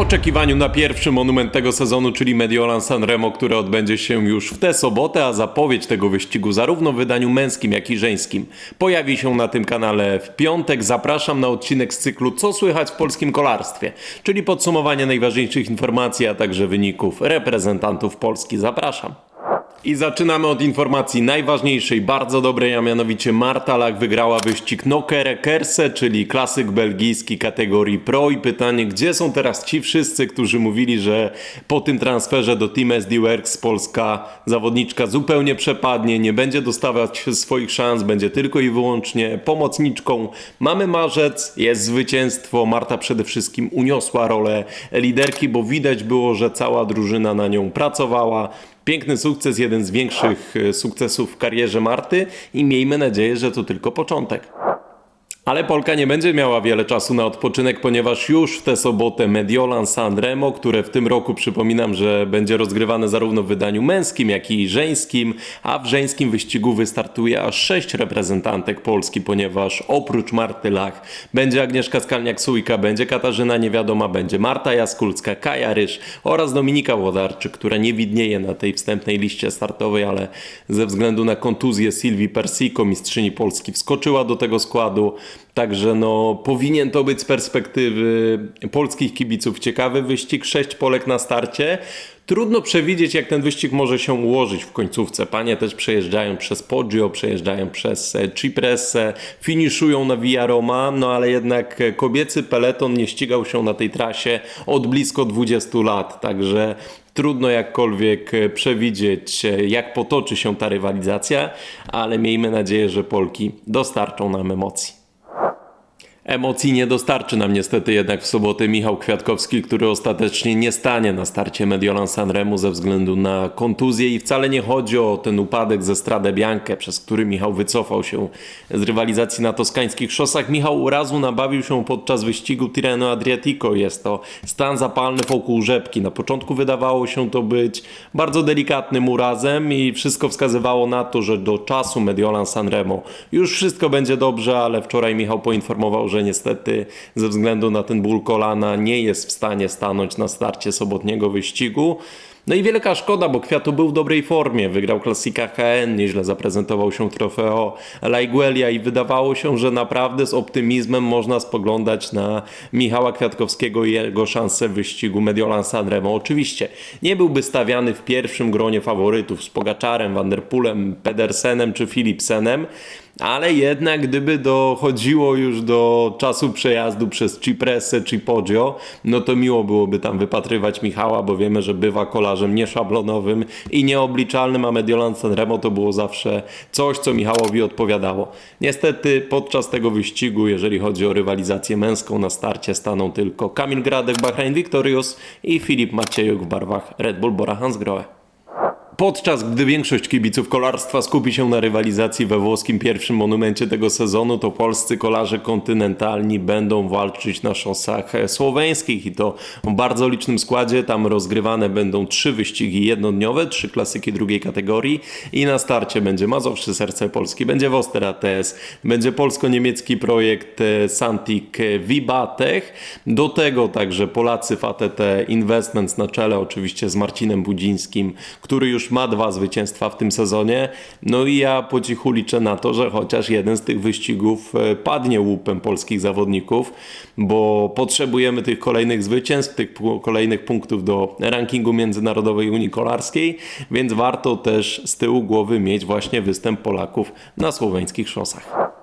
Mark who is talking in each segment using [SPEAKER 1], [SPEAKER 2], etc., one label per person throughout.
[SPEAKER 1] oczekiwaniu na pierwszy monument tego sezonu, czyli Mediolan Sanremo, który odbędzie się już w tę sobotę, a zapowiedź tego wyścigu zarówno w wydaniu męskim, jak i żeńskim pojawi się na tym kanale w piątek. Zapraszam na odcinek z cyklu Co słychać w polskim kolarstwie, czyli podsumowanie najważniejszych informacji, a także wyników reprezentantów Polski. Zapraszam. I zaczynamy od informacji najważniejszej, bardzo dobrej, a mianowicie Marta Lach wygrała wyścig Nokere Kerse, czyli klasyk belgijski kategorii Pro. I pytanie, gdzie są teraz ci wszyscy, którzy mówili, że po tym transferze do Team SD Works polska zawodniczka zupełnie przepadnie, nie będzie dostawać swoich szans, będzie tylko i wyłącznie pomocniczką. Mamy marzec, jest zwycięstwo. Marta przede wszystkim uniosła rolę liderki, bo widać było, że cała drużyna na nią pracowała. Piękny sukces, jeden z większych e, sukcesów w karierze Marty i miejmy nadzieję, że to tylko początek. Ale Polka nie będzie miała wiele czasu na odpoczynek, ponieważ już w tę sobotę Mediolan Sanremo, które w tym roku przypominam, że będzie rozgrywane zarówno w wydaniu męskim, jak i żeńskim, a w żeńskim wyścigu wystartuje aż sześć reprezentantek Polski, ponieważ oprócz Marty Lach będzie Agnieszka Skalniak-Sujka, będzie Katarzyna Niewiadoma, będzie Marta Jaskulska, Kaja Ryż oraz Dominika Włodarczyk, która nie widnieje na tej wstępnej liście startowej, ale ze względu na kontuzję Silvii Persico, mistrzyni Polski, wskoczyła do tego składu. Także no, powinien to być z perspektywy polskich kibiców ciekawy wyścig. Sześć Polek na starcie. Trudno przewidzieć, jak ten wyścig może się ułożyć w końcówce. Panie też przejeżdżają przez Poggio, przejeżdżają przez e, Cipresse, finiszują na Via Roma, no ale jednak kobiecy peleton nie ścigał się na tej trasie od blisko 20 lat, także trudno jakkolwiek przewidzieć, jak potoczy się ta rywalizacja, ale miejmy nadzieję, że Polki dostarczą nam emocji. Emocji nie dostarczy nam niestety jednak w sobotę Michał Kwiatkowski, który ostatecznie nie stanie na starcie Mediolan Sanremu ze względu na kontuzję i wcale nie chodzi o ten upadek ze Strade Bianche, przez który Michał wycofał się z rywalizacji na toskańskich szosach. Michał urazu nabawił się podczas wyścigu Tirreno Adriatico. Jest to stan zapalny wokół rzepki. Na początku wydawało się to być bardzo delikatnym urazem i wszystko wskazywało na to, że do czasu Mediolan Sanremo już wszystko będzie dobrze, ale wczoraj Michał poinformował, że że niestety ze względu na ten ból kolana nie jest w stanie stanąć na starcie sobotniego wyścigu. No i wielka szkoda, bo Kwiatu był w dobrej formie. Wygrał klasika HN, nieźle zaprezentował się trofeo Laiguelia i wydawało się, że naprawdę z optymizmem można spoglądać na Michała Kwiatkowskiego i jego szanse w wyścigu Mediolan Sanremo. Oczywiście nie byłby stawiany w pierwszym gronie faworytów z Pogaczarem, Vanderpoolem, Pedersenem czy Philipsenem, ale jednak gdyby dochodziło już do czasu przejazdu przez Cipresse czy Poggio, no to miło byłoby tam wypatrywać Michała, bo wiemy, że bywa kolarzem nieszablonowym i nieobliczalnym, a Mediolan Sanremo to było zawsze coś, co Michałowi odpowiadało. Niestety podczas tego wyścigu, jeżeli chodzi o rywalizację męską na starcie, staną tylko Kamil Gradek, Bahrain Victorious i Filip Maciejuk w barwach Red Bull Bora Hansgrohe. Podczas gdy większość kibiców kolarstwa skupi się na rywalizacji we włoskim pierwszym monumencie tego sezonu, to polscy kolarze kontynentalni będą walczyć na szosach słoweńskich i to w bardzo licznym składzie. Tam rozgrywane będą trzy wyścigi jednodniowe, trzy klasyki drugiej kategorii i na starcie będzie Mazowsze Serce Polski, będzie Woster ATS, będzie polsko-niemiecki projekt Santik Vibatech. Do tego także Polacy w ATT Investments na czele oczywiście z Marcinem Budzińskim, który już ma dwa zwycięstwa w tym sezonie. No i ja po cichu liczę na to, że chociaż jeden z tych wyścigów e, padnie łupem polskich zawodników, bo potrzebujemy tych kolejnych zwycięstw, tych kolejnych punktów do rankingu Międzynarodowej Unii Kolarskiej, więc warto też z tyłu głowy mieć właśnie występ Polaków na słoweńskich szosach.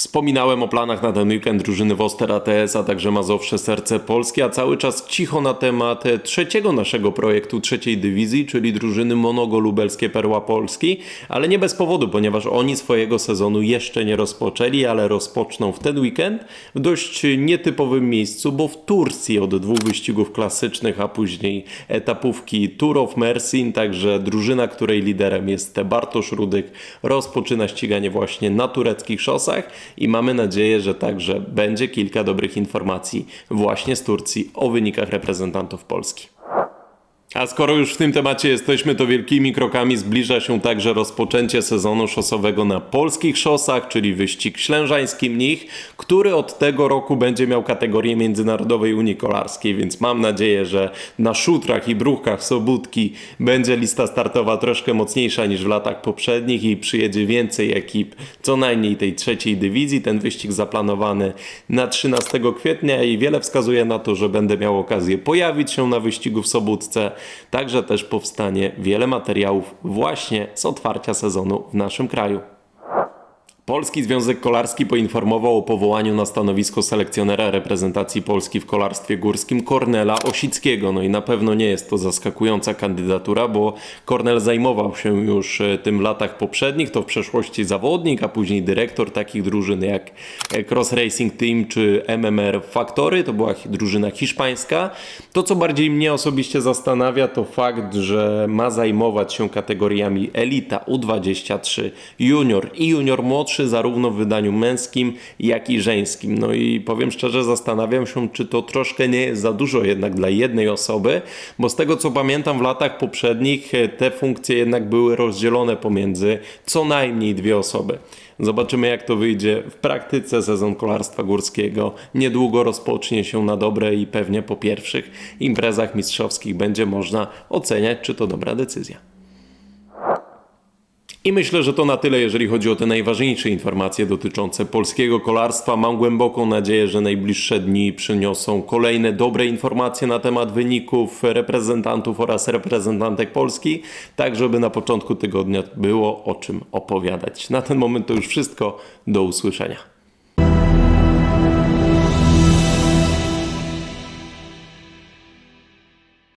[SPEAKER 1] Wspominałem o planach na ten weekend drużyny Woster ATS, a także Mazowsze Serce Polskie, a cały czas cicho na temat trzeciego naszego projektu trzeciej dywizji, czyli drużyny Monogo Lubelskie Perła Polski, ale nie bez powodu, ponieważ oni swojego sezonu jeszcze nie rozpoczęli, ale rozpoczną w ten weekend w dość nietypowym miejscu, bo w Turcji od dwóch wyścigów klasycznych, a później etapówki Tour of Mersin, także drużyna, której liderem jest Bartosz Rudyk, rozpoczyna ściganie właśnie na tureckich szosach i mamy nadzieję, że także będzie kilka dobrych informacji właśnie z Turcji o wynikach reprezentantów Polski. A skoro już w tym temacie jesteśmy, to wielkimi krokami zbliża się także rozpoczęcie sezonu szosowego na polskich szosach, czyli wyścig ślężański mnich, który od tego roku będzie miał kategorię Międzynarodowej Unii Kolarskiej, więc mam nadzieję, że na szutrach i bruchach Sobótki będzie lista startowa troszkę mocniejsza niż w latach poprzednich i przyjedzie więcej ekip, co najmniej tej trzeciej dywizji. Ten wyścig zaplanowany na 13 kwietnia i wiele wskazuje na to, że będę miał okazję pojawić się na wyścigu w Sobótce. Także też powstanie wiele materiałów właśnie z otwarcia sezonu w naszym kraju. Polski Związek Kolarski poinformował o powołaniu na stanowisko selekcjonera reprezentacji Polski w kolarstwie górskim Kornela Osickiego. No i na pewno nie jest to zaskakująca kandydatura, bo Kornel zajmował się już e, tym w latach poprzednich. To w przeszłości zawodnik, a później dyrektor takich drużyn jak Cross Racing Team czy MMR Factory. To była drużyna hiszpańska. To, co bardziej mnie osobiście zastanawia, to fakt, że ma zajmować się kategoriami Elita, U23, Junior i Junior Młodszy, zarówno w wydaniu męskim, jak i żeńskim. No i powiem szczerze, zastanawiam się, czy to troszkę nie jest za dużo jednak dla jednej osoby, bo z tego co pamiętam w latach poprzednich e, te funkcje jednak były rozdzielone pomiędzy co najmniej dwie osoby. Zobaczymy, jak to wyjdzie w praktyce. Sezon kolarstwa górskiego niedługo rozpocznie się na dobre i pewnie po pierwszych imprezach mistrzowskich będzie można oceniać, czy to dobra decyzja. I myślę, że to na tyle, jeżeli chodzi o te najważniejsze informacje dotyczące polskiego kolarstwa. Mam głęboką nadzieję, że najbliższe dni przyniosą kolejne dobre informacje na temat wyników reprezentantów oraz reprezentantek Polski, tak żeby na początku tygodnia było o czym opowiadać. Na ten moment to już wszystko. Do usłyszenia.